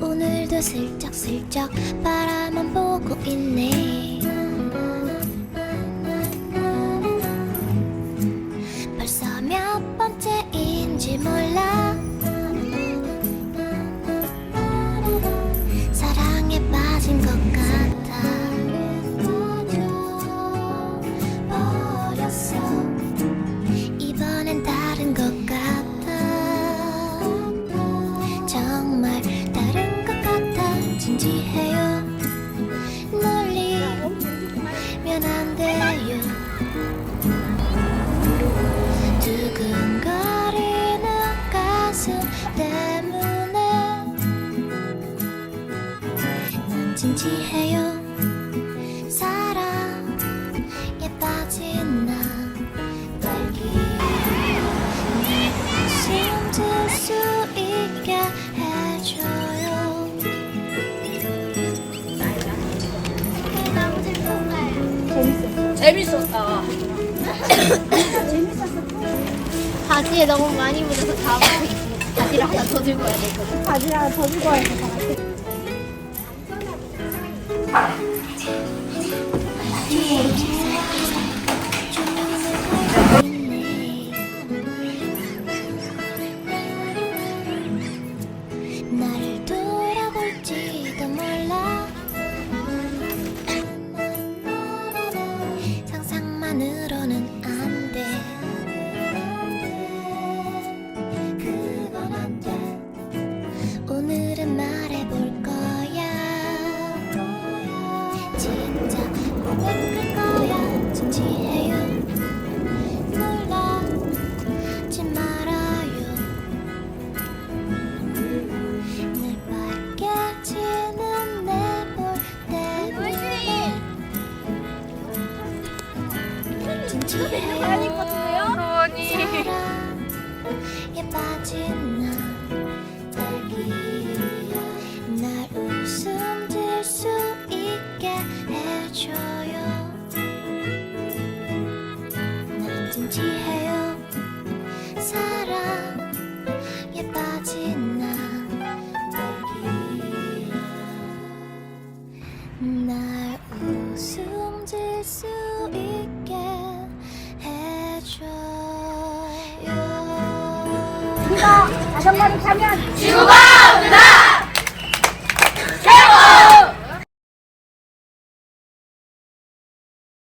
오늘도 슬쩍슬쩍 바라만 보고 있네. 진지해요 사랑에 빠진 나 딸기 숨질 수 있게 해줘요 너무 재밌었다. 바지에 너무 많이 묻어서 다음에 바지를 하나 더 들고 와야 되거든 바지를 하나 더 들고 와야 같아. 나를 돌아볼지도 몰라. 상상만으로 사랑에 빠진 나 딸기 날 웃음 질수 있게 해줘요 난 진지해요 사랑에 빠진 나 딸기 날 웃음 질수 있게 다섯 한번 하면 지구가 온다!